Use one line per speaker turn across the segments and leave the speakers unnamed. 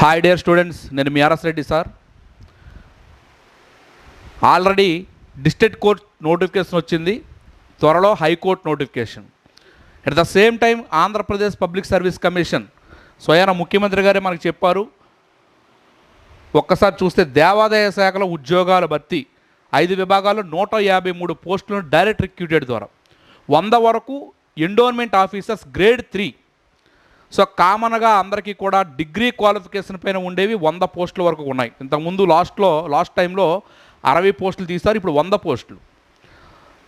Hi dear students నేను మీ R S Reddy sir. Already district court notification వచ్చింది. త్వరలో high court notification at the same time Andhra Pradesh public service commission స్వయాన ముఖ్యమంత్రి గారే మనకు చెప్పారు. ఒక్కసారి చూస్తే దేవాదాయ శాఖలో ఉద్యోగాల భర్తీ ఐదు విభాగాల్లో నూట యాభై మూడు పోస్టులను డైరెక్ట్ రిక్రూటెడ్ ద్వారా. వంద వరకు endowment officers grade three so కామన్గా అందరికీ కూడా డిగ్రీ క్వాలిఫికేషన్ పైన ఉండేవి వంద పోస్టుల వరకు ఉన్నాయి. ఇంతకుముందు లాస్ట్లో లాస్ట్ టైంలో అరవై పోస్టులు తీస్తారు ఇప్పుడు వంద పోస్టులు.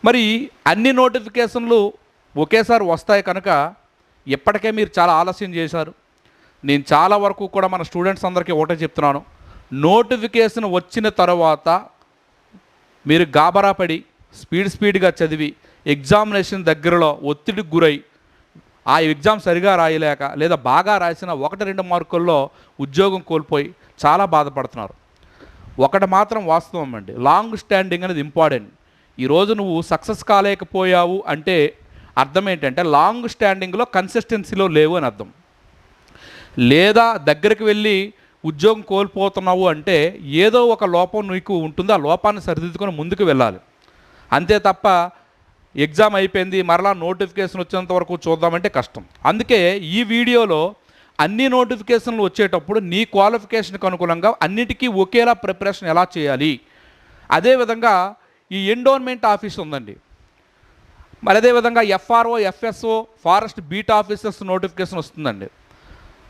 మరి అన్ని నోటిఫికేషన్లు ఒకేసారి వస్తాయి కనుక ఇప్పటికే మీరు చాలా ఆలస్యం చేశారు. నేను చాలా వరకు కూడా మన స్టూడెంట్స్ అందరికీ ఒకటే చెప్తున్నాను. నోటిఫికేషన్ వచ్చిన తర్వాత మీరు గాబరా పడి స్పీడ్ స్పీడ్గా చదివి ఎగ్జామినేషన్ దగ్గరలో ఒత్తిడికి గురై ఆ ఎగ్జామ్ సరిగా రాయలేక లేదా బాగా రాసిన ఒకటి రెండు మార్కుల్లో ఉద్యోగం కోల్పోయి చాలా బాధపడుతున్నారు. ఒకటి మాత్రం వాస్తవం అండి. లాంగ్ స్టాండింగ్ అనేది ఇంపార్టెంట్. ఈరోజు నువ్వు సక్సెస్ కాలేకపోయావు అంటే అర్థం ఏంటంటే లాంగ్ స్టాండింగ్లో కన్సిస్టెన్సీలో లేవు అని అర్థం. లేదా దగ్గరికి వెళ్ళి ఉద్యోగం కోల్పోతున్నావు అంటే ఏదో ఒక లోపం నీకు ఉంటుంది. ఆ లోపాన్ని సరిదిద్దుకొని ముందుకు వెళ్ళాలి. అంతే తప్ప ఎగ్జామ్ అయిపోయింది మరలా నోటిఫికేషన్ వచ్చేంత వరకు చూద్దామంటే కష్టం. అందుకే ఈ వీడియోలో అన్ని నోటిఫికేషన్లు వచ్చేటప్పుడు నీ క్వాలిఫికేషన్కి అనుకూలంగా అన్నిటికీ ఒకేలా ప్రిపరేషన్ ఎలా చేయాలి? అదేవిధంగా ఈ ఎండోన్మెంట్ ఆఫీస్ ఉందండి. మరి అదేవిధంగా F R O F S O forest beat officers notification వస్తుందండి.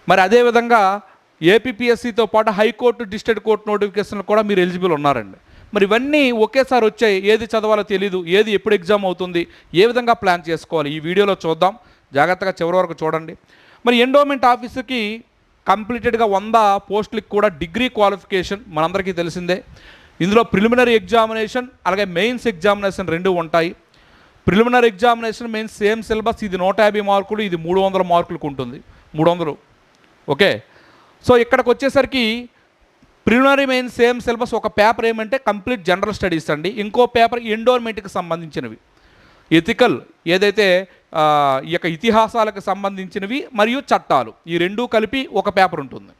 మరి అదేవిధంగా ఏపీపీఎస్సితో పాటు హైకోర్టు డిస్ట్రిక్ట్ కోర్టు నోటిఫికేషన్లు కూడా మీరు ఎలిజిబుల్ ఉన్నారండి. మరి ఇవన్నీ ఒకేసారి వచ్చాయి. ఏది చదవాలో తెలియదు ఏది ఎప్పుడు ఎగ్జామ్ అవుతుంది? ఏ విధంగా ప్లాన్ చేసుకోవాలి? ఈ వీడియోలో చూద్దాం. జాగ్రత్తగా చివరి వరకు చూడండి. మరి ఎండోమెంట్ ఆఫీసుకి కంప్లీటెడ్గా వంద పోస్టులకి కూడా డిగ్రీ క్వాలిఫికేషన్ మనందరికీ తెలిసిందే. ఇందులో ప్రిలిమినరీ ఎగ్జామినేషన్ అలాగే మెయిన్స్ ఎగ్జామినేషన్ రెండు ఉంటాయి. Preliminary examination mains same syllabus ఇది నూట యాభై మార్కులు ఇది మూడు వందల మార్కులకు ఉంటుంది. మూడు వందలు. ఓకే? సో ఇక్కడికి వచ్చేసరికి ప్రిలిమినరీ మెయిన్ సేమ్ సిలబస్ ఒక పేపర్ ఏమంటే కంప్లీట్ జనరల్ స్టడీస్ అండి. ఇంకో పేపర్ ఎండోర్మెంట్కి సంబంధించినవి. ఎథికల్ ఏదైతే ఈ యొక్క ఇతిహాసాలకు సంబంధించినవి మరియు చట్టాలు. ఈ రెండూ కలిపి ఒక పేపర్ ఉంటుంది.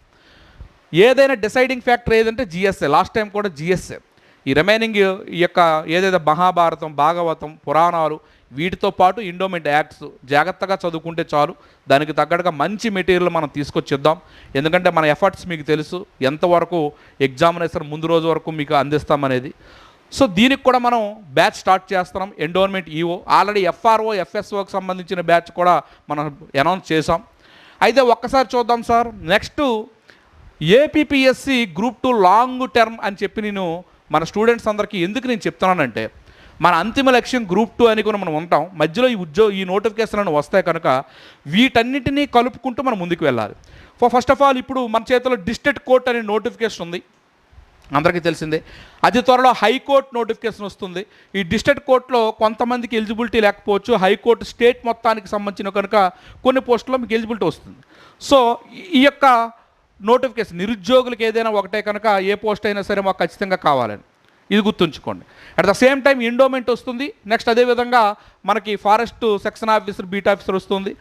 ఏదైనా డిసైడింగ్ ఫ్యాక్టర్ ఏదంటే G S A last time కూడా జిఎస్ఏ ఈ రిమైనింగ్ ఈ యొక్క ఏదైతే మహాభారతం భాగవతం పురాణాలు వీటితో పాటు ఇండోమెంట్ యాక్ట్స్ జాగ్రత్తగా చదువుకుంటే చాలు. దానికి తగ్గట్టుగా మంచి మెటీరియల్ మనం తీసుకొచ్చిద్దాం. ఎందుకంటే మన ఎఫర్ట్స్ మీకు తెలుసు. ఎంతవరకు ఎగ్జామినేషన్ ముందు రోజు వరకు మీకు అందిస్తామనేది. సో దీనికి కూడా మనం బ్యాచ్ స్టార్ట్ చేస్తున్నాం. Endowment E O. Already F R O ఎఫ్ఎస్ఓకి సంబంధించిన బ్యాచ్ కూడా మనం అనౌన్స్ చేసాం అయితే ఒక్కసారి చూద్దాం sir. Next A P P S C group two long term అని చెప్పి నేను మన స్టూడెంట్స్ అందరికీ ఎందుకు నేను చెప్తున్నానంటే మన అంతిమ లక్ష్యం గ్రూప్ టూ అని కూడా మనం ఉంటాం. మధ్యలో ఈ ఉద్యోగ ఈ నోటిఫికేషన్లను వస్తాయి కనుక వీటన్నిటినీ కలుపుకుంటూ మనం ముందుకు వెళ్ళాలి. ఫస్ట్ ఆఫ్ ఆల్ ఇప్పుడు మన చేతిలో డిస్ట్రిక్ట్ కోర్ట్ అనే నోటిఫికేషన్ ఉంది. అందరికీ తెలిసిందే. అతి త్వరలో హైకోర్టు నోటిఫికేషన్ వస్తుంది. ఈ డిస్ట్రిక్ట్ కోర్టులో కొంతమందికి ఎలిజిబిలిటీ లేకపోవచ్చు. హైకోర్టు స్టేట్ మొత్తానికి సంబంధించిన కనుక కొన్ని పోస్టుల్లో మీకు ఎలిజిబిలిటీ వస్తుంది. సో ఈ యొక్క నోటిఫికేషన్ నిరుద్యోగులకు ఏదైనా ఒకటే కనుక ఏ పోస్ట్ అయినా సరే మాకు ఖచ్చితంగా కావాలని. ఇది గుర్తుంచుకోండి. At the same time endowment వస్తుంది. నెక్స్ట్ అదేవిధంగా మనకి forest section officer beat officer వస్తుంది.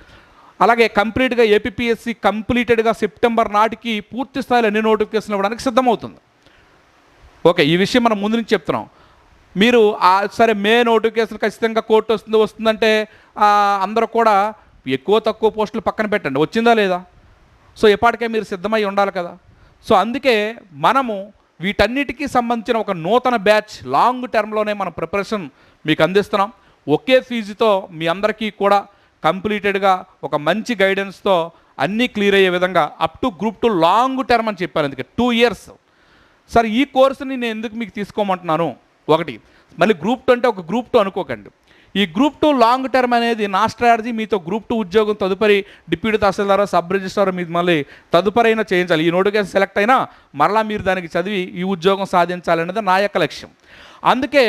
అలాగే కంప్లీట్గా ఏపీఎస్సి కంప్లీటెడ్గా సెప్టెంబర్ నాటికి పూర్తి స్థాయిలో అన్ని నోటిఫికేషన్ ఇవ్వడానికి సిద్ధమవుతుంది. ఓకే ఈ విషయం మనం ముందు నుంచి చెప్తున్నాం. మీరు సరే మే నోటిఫికేషన్ ఖచ్చితంగా కోర్టు వస్తుంది వస్తుందంటే అందరూ కూడా ఎక్కువ తక్కువ పోస్టులు పక్కన పెట్టండి. వచ్చిందా లేదా? సో ఎప్పటికే మీరు సిద్ధమై ఉండాలి కదా. సో అందుకే మనము వీటన్నిటికీ సంబంధించిన ఒక నూతన బ్యాచ్ లాంగ్ టర్మ్లోనే మన ప్రిపరేషన్ మీకు అందిస్తున్నాం. ఒకే ఫీజుతో మీ అందరికీ కూడా కంప్లీటెడ్గా ఒక మంచి గైడెన్స్తో అన్నీ క్లియర్ అయ్యే విధంగా up to group two long term అని చెప్పాను అందుకే టూ ఇయర్స్. సార్ ఈ కోర్సుని నేను ఎందుకు మీకు తీసుకోమంటున్నాను? ఒకటి మళ్ళీ గ్రూప్ టూ అంటే ఒక గ్రూప్ టూ అనుకోకండి. ఈ గ్రూప్ టూ లాంగ్ టర్మ్ అనేది నా స్ట్రాటజీ మీతో గ్రూప్ టూ ఉద్యోగం తదుపరి డిప్యూటీ తహసీల్దార్ సబ్ రిజిస్ట్రార్ మీరు మళ్ళీ తదుపరి అయినా చేయించాలి. ఈ నోటిఫికేషన్ సెలెక్ట్ అయినా మరలా మీరు దానికి చదివి ఈ ఉద్యోగం సాధించాలనేది నా యొక్క లక్ష్యం. అందుకే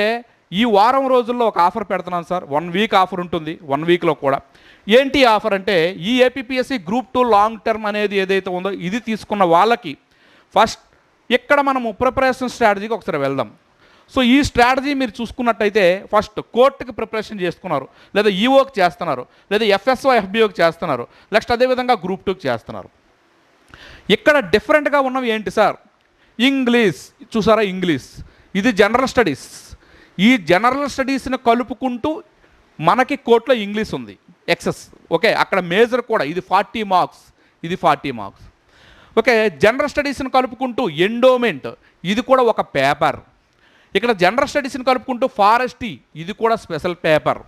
ఈ వారం రోజుల్లో ఒక ఆఫర్ పెడుతున్నాను సార్. వన్ వీక్ ఆఫర్ ఉంటుంది వన్ వీక్లో కూడా. ఏంటి ఆఫర్ అంటే ఈ A P S C group two long term అనేది ఏదైతే ఉందో ఇది తీసుకున్న వాళ్ళకి ఫస్ట్ ఇక్కడ మనము ప్రిపరేషన్ స్ట్రాటజీకి ఒకసారి వెళ్దాం. సో ఈ స్ట్రాటజీ మీరు చూసుకున్నట్టయితే ఫస్ట్ కోర్టుకి ప్రిపరేషన్ చేసుకున్నారు. లేదా ఈఓకి చేస్తున్నారు. లేదా ఎఫ్ఎస్ఓ ఎఫ్బిఓకి చేస్తున్నారు. నెక్స్ట్ అదేవిధంగా గ్రూప్ టూకి చేస్తున్నారు. ఇక్కడ డిఫరెంట్గా ఉన్నవి ఏంటి సార్? ఇంగ్లీష్. చూసారా ఇంగ్లీష్? ఇది జనరల్ స్టడీస్. ఈ జనరల్ స్టడీస్ని కలుపుకుంటూ మనకి కోర్టులో ఇంగ్లీష్ ఉంది. Excess okay? అక్కడ మేజర్ కూడా. ఇది ఫార్టీ మార్క్స్. ఇది ఫార్టీ మార్క్స్. ఓకే? జనరల్ స్టడీస్ని కలుపుకుంటూ ఎండోమెంట్. ఇది కూడా ఒక పేపర్. ఇక్కడ జనరల్ స్టడీస్ని కలుపుకుంటూ ఫారెస్టీ ఇది కూడా స్పెషల్ పేపర్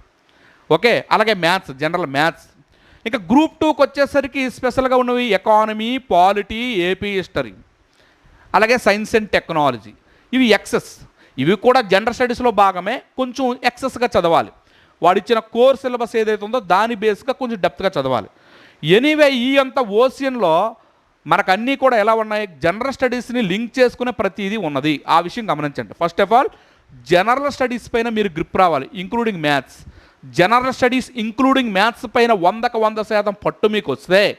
ఓకే? అలాగే మ్యాథ్స్ జనరల్ మ్యాథ్స్ ఇంకా గ్రూప్ టూకి వచ్చేసరికి స్పెషల్గా ఉన్నవి economy polity A P history అలాగే సైన్స్ అండ్ టెక్నాలజీ ఇవి ఎక్సెస్ ఇవి కూడా జనరల్ స్టడీస్లో భాగమే. కొంచెం ఎక్సెస్గా చదవాలి. వాడిచ్చిన కోర్ సిలబస్ ఏదైతే ఉందో దాని బేస్గా కొంచెం డెప్త్గా చదవాలి. ఎనీవే ఈ అంత ఓసియన్లో మనకు అన్నీ కూడా ఎలా ఉన్నాయి? జనరల్ స్టడీస్ని లింక్ చేసుకునే ప్రతిదీ ఉన్నది. ఆ విషయం గమనించండి. First of all general studies పైన మీరు గ్రిప్ రావాలి including maths general studies including maths పైన వందకు వంద శాతం పట్టు మీకు వస్తే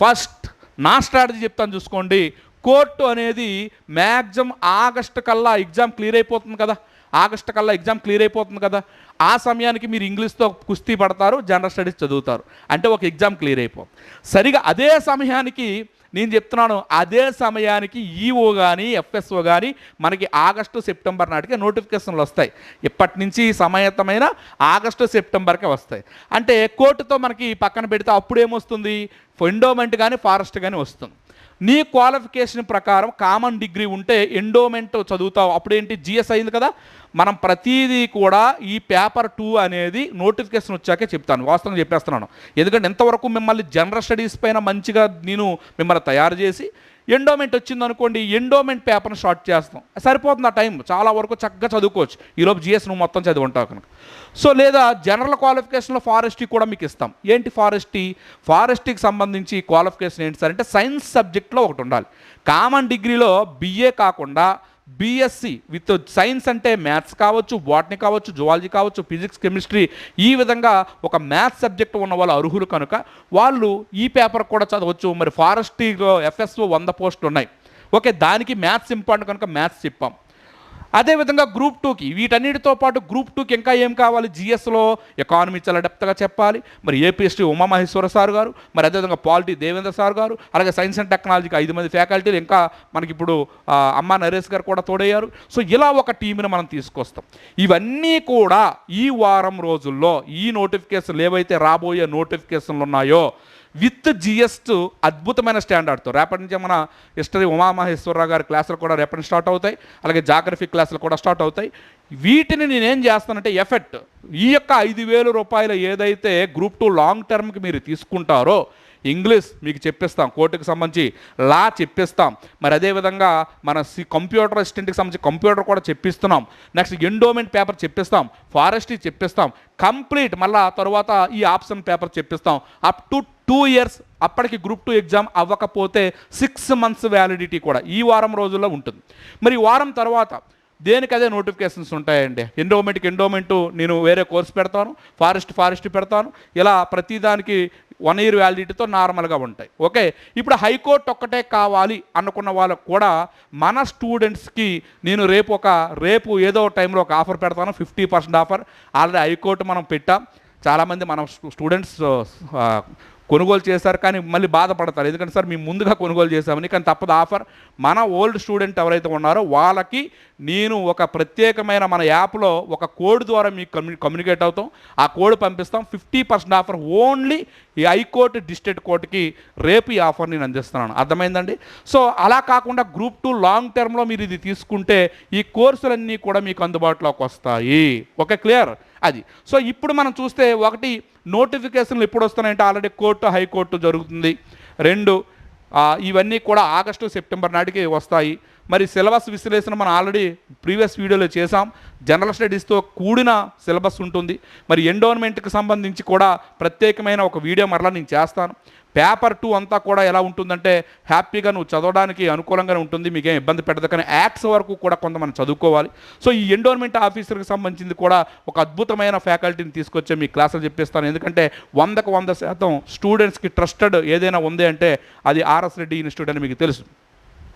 ఫస్ట్ నా స్ట్రాటజీ చెప్తాను చూసుకోండి. కోర్టు అనేది మ్యాక్సిమం ఆగస్టు కల్లా ఎగ్జామ్ క్లియర్ అయిపోతుంది కదా. ఆగస్టు కల్లా ఎగ్జామ్ క్లియర్ అయిపోతుంది కదా. ఆ సమయానికి మీరు ఇంగ్లీష్తో కుస్తీ పడతారు జనరల్ స్టడీస్ చదువుతారు. అంటే ఒక ఎగ్జామ్ క్లియర్ అయిపోతుంది సరిగా అదే సమయానికి నేను చెప్తున్నాను అదే సమయానికి ఈఓ కానీ ఎఫ్ఎస్ఓ కానీ మనకి ఆగస్టు సెప్టెంబర్ నాటికి నోటిఫికేషన్లు వస్తాయి. ఇప్పటి నుంచి సమయతమైన ఆగస్టు సెప్టెంబర్కే వస్తాయి. అంటే కోర్టుతో మనకి పక్కన పెడితే అప్పుడు ఏమొస్తుంది ఎండోమెంట్ కానీ ఫారెస్ట్ కానీ వస్తుంది. నీ క్వాలిఫికేషన్ ప్రకారం కామన్ డిగ్రీ ఉంటే ఎండోమెంట్ చదువుతావు. అప్పుడేంటి? జిఎస్ అయింది కదా? మనం ప్రతిదీ కూడా ఈ పేపర్ టూ అనేది నోటిఫికేషన్ వచ్చాకే చెప్తాను. వాస్తవంగా చెప్పేస్తున్నాను. ఎందుకంటే ఇంతవరకు మిమ్మల్ని జనరల్ స్టడీస్ పైన మంచిగా నేను మిమ్మల్ని తయారు చేసి ఎండోమెంట్ వచ్చింది అనుకోండి ఎండోమెంట్ పేపర్ని షార్ట్ చేస్తాం. సరిపోతుంది ఆ టైం. చాలా వరకు చక్కగా చదువుకోవచ్చు. ఈలోపు జిఎస్ నువ్వు మొత్తం చదివి ఉంటావు కనుక. సో లేదా జనరల్ క్వాలిఫికేషన్లో ఫారెస్ట్రీ కూడా మీకు ఇస్తాం. ఏంటి ఫారెస్ట్రీ? ఫారెస్ట్రీకి సంబంధించి క్వాలిఫికేషన్ ఏంటి సార్? అంటే సైన్స్ సబ్జెక్ట్లో ఒకటి ఉండాలి. కామన్ డిగ్రీలో బిఏ కాకుండా బీఎస్సీ విత్ సైన్స్ అంటే మ్యాథ్స్ కావచ్చు బాటనీ కావచ్చు జువాలజీ కావచ్చు ఫిజిక్స్ కెమిస్ట్రీ ఈ విధంగా ఒక మ్యాథ్స్ సబ్జెక్ట్ ఉన్న వాళ్ళు అర్హులు కనుక వాళ్ళు ఈ పేపర్ కూడా చదవచ్చు. మరి ఫారెస్ట్రీలో ఎఫ్ఎస్ఓ వంద పోస్టులు ఉన్నాయి. ఓకే దానికి మ్యాథ్స్ ఇంపార్టెంట్ కనుక మ్యాథ్స్ చెప్పాం. అదేవిధంగా గ్రూప్ టూకి వీటన్నిటితో పాటు గ్రూప్ టూకి ఇంకా ఏం కావాలి? జిఎస్లో ఎకానమీ చాలా డెప్త్గా చెప్పాలి. మరి ఏపీఎస్టీ ఉమామహేశ్వర సార్ గారు మరి అదేవిధంగా పాలిటీ దేవేంద్ర సార్ గారు అలాగే సైన్స్ అండ్ టెక్నాలజీకి ఐదు మంది ఫ్యాకల్టీలు ఇంకా మనకి ఇప్పుడు అమ్మ అమ్మా నరేష్ గారు కూడా తోడయ్యారు. సో ఇలా ఒక టీంని మనం తీసుకొస్తాం. ఇవన్నీ కూడా ఈ వారం రోజుల్లో ఈ నోటిఫికేషన్లు ఏవైతే రాబోయే నోటిఫికేషన్లు ఉన్నాయో విత్ జిఎస్ట్ అద్భుతమైన స్టాండర్డ్తో. రేపటి నుంచి మన హిస్టరీ ఉమామహేశ్వరరావు గారి క్లాసులు కూడా రేపటి స్టార్ట్ అవుతాయి. అలాగే జాగ్రఫీ క్లాసులు కూడా స్టార్ట్ అవుతాయి. వీటిని నేనేం చేస్తానంటే ఎఫెక్ట్. ఈ యొక్క ఐదు వేల రూపాయలు ఏదైతే గ్రూప్ టూ లాంగ్ టర్మ్కి మీరు తీసుకుంటారో ఇంగ్లీష్ మీకు చెప్పిస్తాం కోర్టుకి సంబంధించి లా చెప్పిస్తాం. మరి అదేవిధంగా మన సి కంప్యూటర్ అసిస్టెంట్కి సంబంధించి కంప్యూటర్ కూడా చెప్పిస్తున్నాం. నెక్స్ట్ ఎండోమెంట్ పేపర్ చెప్పిస్తాం ఫారెస్ట్రీ చెప్పిస్తాం. కంప్లీట్ మళ్ళా తర్వాత ఈ ఆప్షన్ పేపర్ చెప్పిస్తాం. అప్ టు టూ ఇయర్స్ అప్పటికి గ్రూప్ టూ ఎగ్జామ్ అవ్వకపోతే సిక్స్ మంత్స్ వ్యాలిడిటీ కూడా ఈ వారం రోజుల్లో ఉంటుంది. మరి వారం తర్వాత దేనికి అదే నోటిఫికేషన్స్ ఉంటాయండి? ఎండోమెంట్కి ఎండోమెంట్ నేను వేరే కోర్స్ పెడతాను ఫారెస్ట్ ఫారెస్ట్ పెడతాను. ఇలా ప్రతిదానికి వన్ ఇయర్ వ్యాలిడిటీతో నార్మల్గా ఉంటాయి. ఓకే? ఇప్పుడు హైకోర్టు ఒక్కటే కావాలి అనుకున్న వాళ్ళకు కూడా మన స్టూడెంట్స్కి నేను రేపు ఒక రేపు ఏదో టైంలో ఒక ఆఫర్ పెడతాను fifty percent offer. Already high court మనం పెట్టాం. చాలామంది మనం స్టూడెంట్స్ కొనుగోలు చేశారు కానీ మళ్ళీ బాధపడతారు. ఎందుకంటే సార్ మేము ముందుగా కొనుగోలు చేశామని కానీ తప్పదు ఆఫర్. మన ఓల్డ్ స్టూడెంట్ ఎవరైతే ఉన్నారో వాళ్ళకి నేను ఒక ప్రత్యేకమైన మన యాప్లో ఒక కోడ్ ద్వారా మీకు కమ్యూ కమ్యూనికేట్ అవుతాం. ఆ కోడ్ పంపిస్తాం. ఫిఫ్టీ పర్సెంట్ ఆఫర్ ఓన్లీ ఈ హైకోర్టు డిస్ట్రిక్ట్ కోర్టుకి రేపు ఈ ఆఫర్ నేను అందిస్తున్నాను. అర్థమైందండి? సో అలా కాకుండా గ్రూప్ టూ లాంగ్ టర్మ్లో మీరు ఇది తీసుకుంటే ఈ కోర్సులన్నీ కూడా మీకు అందుబాటులోకి వస్తాయి. Okay clear? అది. సో ఇప్పుడు మనం చూస్తే ఒకటి నోటిఫికేషన్లు ఎప్పుడు వస్తున్నాయంటే ఆల్రెడీ కోర్టు హైకోర్టు జరుగుతుంది. రెండు ఇవన్నీ కూడా ఆగస్టు సెప్టెంబర్ నాటికి వస్తాయి. మరి సిలబస్ విశ్లేషణ మనం ఆల్రెడీ ప్రీవియస్ వీడియోలో చేసాం జనరల్ స్టడీస్తో కూడిన సిలబస్ ఉంటుంది. మరి ఎండోన్మెంట్కి సంబంధించి కూడా ప్రత్యేకమైన ఒక వీడియో మరలా నేను చేస్తాను. పేపర్ టూ అంతా కూడా ఎలా ఉంటుందంటే హ్యాపీగా నువ్వు చదవడానికి అనుకూలంగానే ఉంటుంది. మీకేం ఇబ్బంది పెట్టదు కానీ యాక్ట్స్ వరకు కూడా కొంత మనం చదువుకోవాలి. సో ఈ ఎండోన్మెంట్ ఆఫీసర్కి సంబంధించింది కూడా ఒక అద్భుతమైన ఫ్యాకల్టీని తీసుకొచ్చే మీ క్లాసులు చెప్పిస్తాను. ఎందుకంటే వందకు వంద శాతం స్టూడెంట్స్కి ట్రస్టెడ్ ఏదైనా ఉంది అంటే అది ఆర్ఎస్ రెడ్డి ఇన్స్టిట్యూట్ అని మీకు తెలుసు.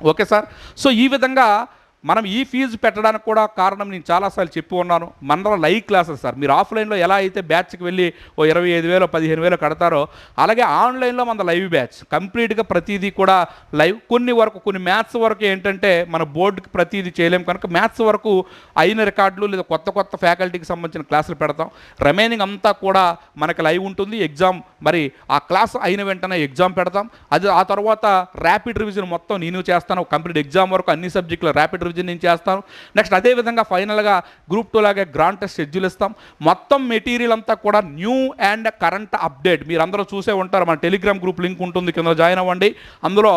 Okay sir. సో ఈ విధంగా మనం ఈ ఫీజు పెట్టడానికి కూడా కారణం నేను చాలాసార్లు చెప్పి ఉన్నాను. మన లైవ్ క్లాసెస్ సార్. మీరు ఆఫ్లైన్లో ఎలా అయితే బ్యాచ్కి వెళ్ళి ఓ ఇరవై ఐదు వేలు పదిహేను వేలు కడతారో అలాగే ఆన్లైన్లో మన లైవ్ బ్యాచ్. కంప్లీట్గా ప్రతిదీ కూడా లైవ్. కొన్ని వరకు కొన్ని మ్యాథ్స్ వరకు ఏంటంటే మన బోర్డుకి ప్రతిదీ చేయలేము కనుక మ్యాథ్స్ వరకు అయిన రికార్డులు లేదా కొత్త కొత్త ఫ్యాకల్టీకి సంబంధించిన క్లాసులు పెడతాం. రిమైనింగ్ అంతా కూడా మనకి లైవ్ ఉంటుంది. ఎగ్జామ్ మరి ఆ క్లాస్ అయిన వెంటనే ఎగ్జామ్ పెడతాం. అది ఆ తర్వాత ర్యాపిడ్ రివిజన్ మొత్తం నేను చేస్తాను. కంప్లీట్ ఎగ్జామ్ వరకు అన్ని సబ్జెక్టులు ర్యాపిడ్ రివిజన్ నేను చేస్తాను నెక్స్ట్ అదేవిధంగా ఫైనల్గా గ్రూప్ టూ లాగే గ్రాంట్ టెస్ట్ షెడ్యూల్ ఇస్తాం. మొత్తం మెటీరియల్ అంతా కూడా న్యూ అండ్ కరెంట్ అప్డేట్ మీరు అందరూ చూసే ఉంటారు మన టెలిగ్రామ్ గ్రూప్ లింక్ ఉంటుంది కింద జాయిన్ అవ్వండి. అందులో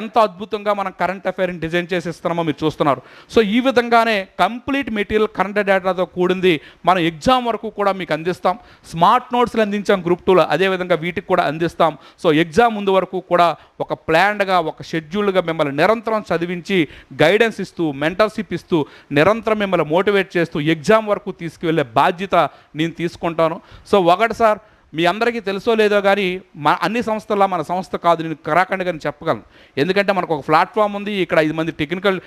ఎంత అద్భుతంగా మనం కరెంట్ అఫైర్ని డిజైన్ చేసి ఇస్తున్నామో మీరు చూస్తున్నారు. సో ఈ విధంగానే కంప్లీట్ మెటీరియల్ కరెంట్ డేటాతో కూడింది మనం ఎగ్జామ్ వరకు కూడా మీకు అందిస్తాం. స్మార్ట్ నోట్స్లు అందించాం గ్రూప్ టూలో అదేవిధంగా వీటికి కూడా అందిస్తాం. సో ఎగ్జామ్ ముందు వరకు కూడా ఒక ప్లాన్డ్గా ఒక షెడ్యూల్గా మిమ్మల్ని నిరంతరం చదివించి గైడెన్స్ ఇస్తూ మెంటర్షిప్ ఇస్తూ నిరంతరం మిమ్మల్ని మోటివేట్ చేస్తూ ఎగ్జామ్ వరకు తీసుకువెళ్ళే బాధ్యత నేను తీసుకుంటాను. సో ఒకటి సార్ మీ అందరికీ తెలుసో లేదో కానీ మా అన్ని సంస్థల్లో మన సంస్థ కాదు నేను కరాఖండ్గా కానీ చెప్పగలను. ఎందుకంటే మనకు ఒక ప్లాట్ఫామ్ ఉంది ఇక్కడ ఐదు మంది technical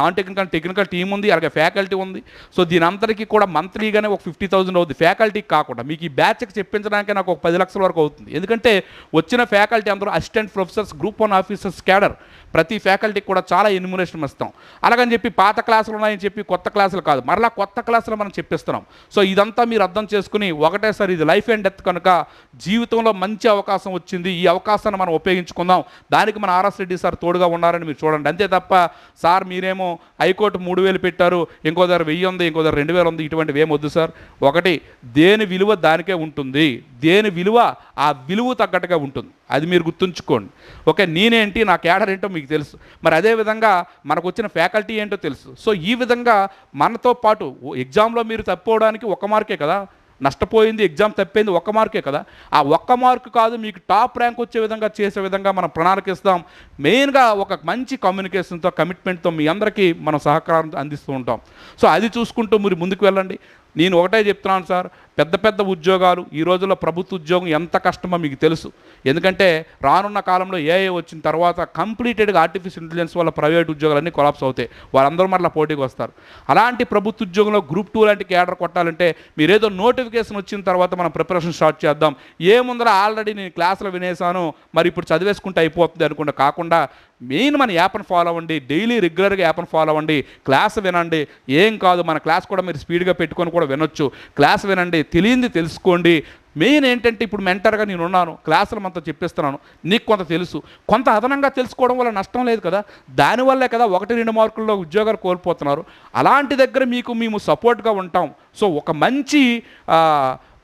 non technical technical team ఉంది అలాగే ఫ్యాకల్టీ ఉంది. సో దీని అందరికీ కూడా మంత్లీగానే ఒక ఫిఫ్టీ థౌసండ్ అవుతుంది ఫ్యాకల్టీకి కాకుండా మీకు ఈ బ్యాచ్కి చెప్పించడానికి నాకు ఒక పది లక్షల వరకు అవుతుంది. ఎందుకంటే వచ్చిన ఫ్యాకల్టీ అందరూ assistant professors group one officers cadre ప్రతి ఫ్యాకల్టీకి కూడా చాలా ఎన్యుమరేషన్ ఇస్తాం. అలాగని చెప్పి పాత క్లాసులు ఉన్నాయని చెప్పి కొత్త క్లాసులు కాదు. మరలా కొత్త క్లాసులు మనం చెప్పిస్తున్నాం. సో ఇదంతా మీరు అర్థం చేసుకుని ఒకటేసారి ఇది లైఫ్ అండ్ డెత్ కనుక జీవితంలో మంచి అవకాశం వచ్చింది. ఈ అవకాశాన్ని మనం ఉపయోగించుకుందాం. దానికి మన ఆర్ఎస్ రెడ్డి సార్ తోడుగా ఉన్నారని మీరు చూడండి. అంతే తప్ప సార్ మీరేమో హైకోర్టు మూడు వేలు పెట్టారు. ఇంకో దగ్గర వెయ్యి ఉంది ఇంకో దగ్గర రెండు వేలు ఉంది. ఇటువంటివి ఏమొద్దు వద్దు సార్. ఒకటి దేని విలువ దానికే ఉంటుంది. దేని విలువ ఆ విలువ తగ్గట్టుగా ఉంటుంది. అది మీరు గుర్తుంచుకోండి. ఓకే నేనేంటి నా క్యాడర్ ఏంటో మీకు తెలుసు. మరి అదేవిధంగా మనకు వచ్చిన ఫ్యాకల్టీ ఏంటో తెలుసు. సో ఈ విధంగా మనతో పాటు ఎగ్జామ్లో మీరు తప్పుకోవడానికి ఒక మార్కే కదా. నష్టపోయింది ఎగ్జామ్ తప్పింది ఒక్క మార్కే కదా. ఆ ఒక్క మార్క్ కాదు మీకు టాప్ ర్యాంక్ వచ్చే విధంగా చేసే విధంగా మనం ప్రణాళిక ఇస్తాం. మెయిన్గా ఒక మంచి కమ్యూనికేషన్తో కమిట్మెంట్తో మీ అందరికీ మనం సహకారం అందిస్తూ ఉంటాం. సో అది చూసుకుంటూ మీరు ముందుకు వెళ్ళండి. నేను ఒకటే చెప్తున్నాను సార్ పెద్ద పెద్ద ఉద్యోగాలు ఈ రోజుల్లో ప్రభుత్వ ఉద్యోగం ఎంత కష్టమో మీకు తెలుసు. ఎందుకంటే రానున్న కాలంలో ఏఐ వచ్చిన తర్వాత కంప్లీటెడ్గా ఆర్టిఫిషియల్ ఇంటెలిజెన్స్ వల్ల ప్రైవేట్ ఉద్యోగాలన్నీ కొలాప్స్ అవుతాయి. వాళ్ళందరూ మరలా పోటీకి వస్తారు. అలాంటి ప్రభుత్వ ఉద్యోగంలో గ్రూప్ టూ లాంటి క్యాడర్ కొట్టాలంటే మీరేదో నోటిఫికేషన్ వచ్చిన తర్వాత మనం ప్రిపరేషన్ స్టార్ట్ చేద్దాం. ఏముందర ఆల్రెడీ నేను క్లాసులు వినేసాను మరి ఇప్పుడు చదివేసుకుంటే అయిపోతుంది అనుకుంటే కాకుండా మెయిన్ మన యాప్ని ఫాలో అవ్వండి. డైలీ రెగ్యులర్గా యాప్ని ఫాలో అవ్వండి. క్లాస్ వినండి. ఏం కాదు మన క్లాస్ కూడా మీరు స్పీడ్గా పెట్టుకొని కూడా వినొచ్చు. క్లాస్ వినండి. తెలియంది తెలుసుకోండి. మెయిన్ ఏంటంటే ఇప్పుడు మెంటర్గా నేను ఉన్నాను. క్లాసులు మనతో చెప్పిస్తున్నాను. నీకు కొంత తెలుసు. కొంత అదనంగా తెలుసుకోవడం వల్ల నష్టం లేదు కదా? దానివల్లే కదా ఒకటి రెండు మార్కుల్లో ఉద్యోగాలు కోల్పోతున్నారు. అలాంటి దగ్గర మీకు మేము సపోర్ట్గా ఉంటాం. సో ఒక మంచి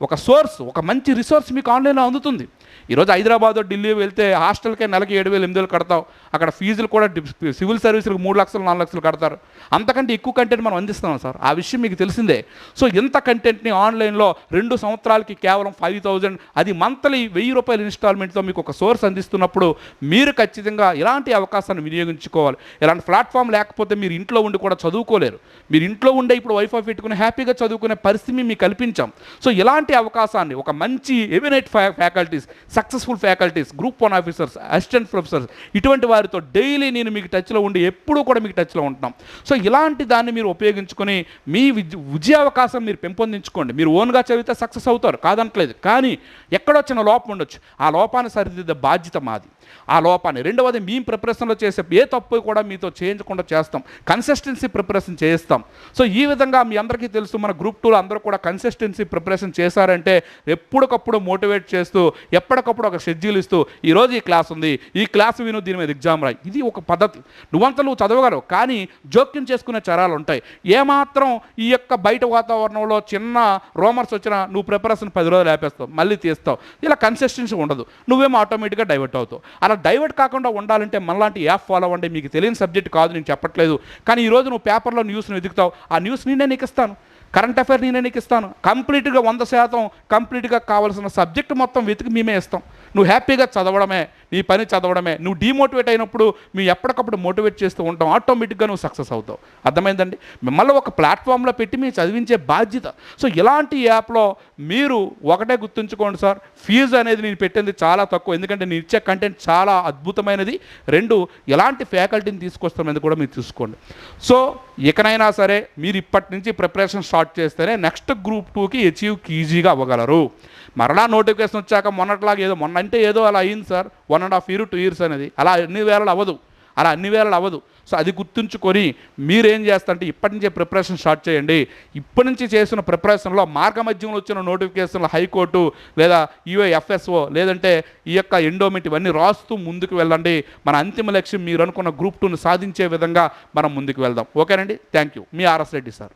ఒక సోర్స్ ఒక మంచి రిసోర్స్ మీకు ఆన్లైన్లో అందుతుంది. ఈరోజు హైదరాబాద్ ఢిల్లీ వెళ్తే హాస్టల్కే నెలకి ఏడు వేలు ఎనిమిది వేలు కడతావు. అక్కడ ఫీజులు కూడా సివిల్ సర్వీసులకు మూడు లక్షలు నాలుగు లక్షలు కడతారు. అంతకంటే ఎక్కువ కంటెంట్ మనం అందిస్తున్నాం సార్. ఆ విషయం మీకు తెలిసిందే. సో ఇంత కంటెంట్ని ఆన్లైన్లో రెండు సంవత్సరాలకి కేవలం ఫైవ్ థౌజండ్ అది మంత్లీ వెయ్యి రూపాయల ఇన్స్టాల్మెంట్తో మీకు ఒక సోర్స్ అందిస్తున్నప్పుడు మీరు ఖచ్చితంగా ఇలాంటి అవకాశాన్ని వినియోగించుకోవాలి. ఇలాంటి ప్లాట్ఫామ్ లేకపోతే మీరు ఇంట్లో ఉండి కూడా చదువుకోలేరు. మీరు ఇంట్లో ఉండే ఇప్పుడు వైఫై పెట్టుకుని హ్యాపీగా చదువుకునే పరిస్థితి మీకు కల్పించాం. సో ఇలాంటి అవకాశాన్ని ఒక మంచి eminent faculties successful faculties group one officers assistant professors ఇటువంటి వారితో డైలీ నేను మీకు టచ్లో ఉండి ఎప్పుడూ కూడా మీకు టచ్లో ఉంటున్నాం. సో ఇలాంటి దాన్ని మీరు ఉపయోగించుకొని మీ విద్య అవకాశం మీరు పెంపొందించుకోండి. మీరు ఓన్గా చదివితే సక్సెస్ అవుతారు కాదనట్లేదు. కానీ ఎక్కడొచ్చిన లోపం ఉండొచ్చు. ఆ లోపాన్ని సరిదిద్దే బాధ్యత మాది. ఆ లోపాన్ని. రెండవది మీ ప్రిపరేషన్లో చేసే ఏ తప్పు కూడా మీతో చేయించకుండా చేస్తాం. కన్సిస్టెన్సీ ప్రిపరేషన్ చేస్తాం సో ఈ విధంగా మీ అందరికీ తెలుసు మన గ్రూప్ టూలో అందరూ కూడా కన్సిస్టెన్సీ ప్రిపరేషన్ చేశారంటే ఎప్పటికప్పుడు మోటివేట్ చేస్తూ ఎప్పటికప్పుడు ఒక షెడ్యూల్ ఇస్తూ ఈరోజు ఈ క్లాస్ ఉంది ఈ క్లాస్ విను దీని మీద ఎగ్జామ్ రాయి. ఇది ఒక పద్ధతి. నువ్వంతా నువ్వు చదవగలవు కానీ జోక్యం చేసుకునే చరాలు ఉంటాయి. ఏమాత్రం ఈ యొక్క బయట వాతావరణంలో చిన్న రోమర్స్ వచ్చినా నువ్వు ప్రిపరేషన్ పది రోజులు ఆపేస్తావు మళ్ళీ తీస్తావు. ఇలా కన్సిస్టెన్సీ ఉండదు. నువ్వేమో ఆటోమేటిక్గా డైవర్ట్ అవుతావు. అలా డైవర్ట్ కాకుండా ఉండాలంటే మనలాంటి యాప్ ఫాలో అవ్వండి. మీకు తెలియని సబ్జెక్ట్ కాదు నేను చెప్పట్లేదు. కానీ ఈరోజు నువ్వు పేపర్లో న్యూస్ని వెతుకుతావు. ఆ న్యూస్ నేనే నీకు ఇస్తాను. కరెంట్ అఫైర్ నేనే నీకు ఇస్తాను. కంప్లీట్గా వంద శాతం కంప్లీట్గా కావాల్సిన సబ్జెక్ట్ మొత్తం వెతికి మేమే ఇస్తాం. నువ్వు హ్యాపీగా చదవడమే. నీ పని చదవడమే. నువ్వు డిమోటివేట్ అయినప్పుడు మేము ఎప్పటికప్పుడు మోటివేట్ చేస్తూ ఉంటాం. ఆటోమేటిక్గా నువ్వు సక్సెస్ అవుతావు. అర్థమైందండి? మిమ్మల్ని ఒక ప్లాట్ఫామ్లో పెట్టి మేము చదివించే బాధ్యత. సో ఇలాంటి యాప్లో మీరు ఒకటే గుర్తుంచుకోండి సార్. ఫీజు అనేది నేను పెట్టింది చాలా తక్కువ. ఎందుకంటే నేను ఇచ్చే కంటెంట్ చాలా అద్భుతమైనది. రెండు ఎలాంటి ఫ్యాకల్టీని తీసుకొస్తామనేది కూడా మీరు చూసుకోండి. సో ఇకనైనా సరే మీరు ఇప్పటి నుంచి ప్రిపరేషన్ స్టార్ట్ చేస్తేనే నెక్స్ట్ గ్రూప్ టూకి అచీవ్ ఈజీగా అవ్వగలరు. మరలా నోటిఫికేషన్ వచ్చాక మొన్నట్లాగా ఏదో మొన్న అంటే ఏదో అలా అయింది sir. One and half year two years అనేది అలా అన్ని వేళలు అవ్వదు. అలా అన్ని వేళలు అవ్వదు. సో అది గుర్తుంచుకొని మీరేం చేస్తారంటే ఇప్పటి నుంచే ప్రిపరేషన్ స్టార్ట్ చేయండి. ఇప్పటి నుంచి చేసిన ప్రిపరేషన్లో మార్గమధ్యంలో వచ్చిన నోటిఫికేషన్లు హైకోర్టు లేదా యుఏఎఫ్ఎస్ఓ లేదంటే ఈ యొక్క ఎండోమెంట్ ఇవన్నీ రాస్తూ ముందుకు వెళ్ళండి. మన అంతిమ లక్ష్యం మీరు అనుకున్న గ్రూప్ టూను సాధించే విధంగా మనం ముందుకు వెళ్దాం. ఓకేనండి? థ్యాంక్ యూ మీ ఆర్ఎస్ రెడ్డి సార్.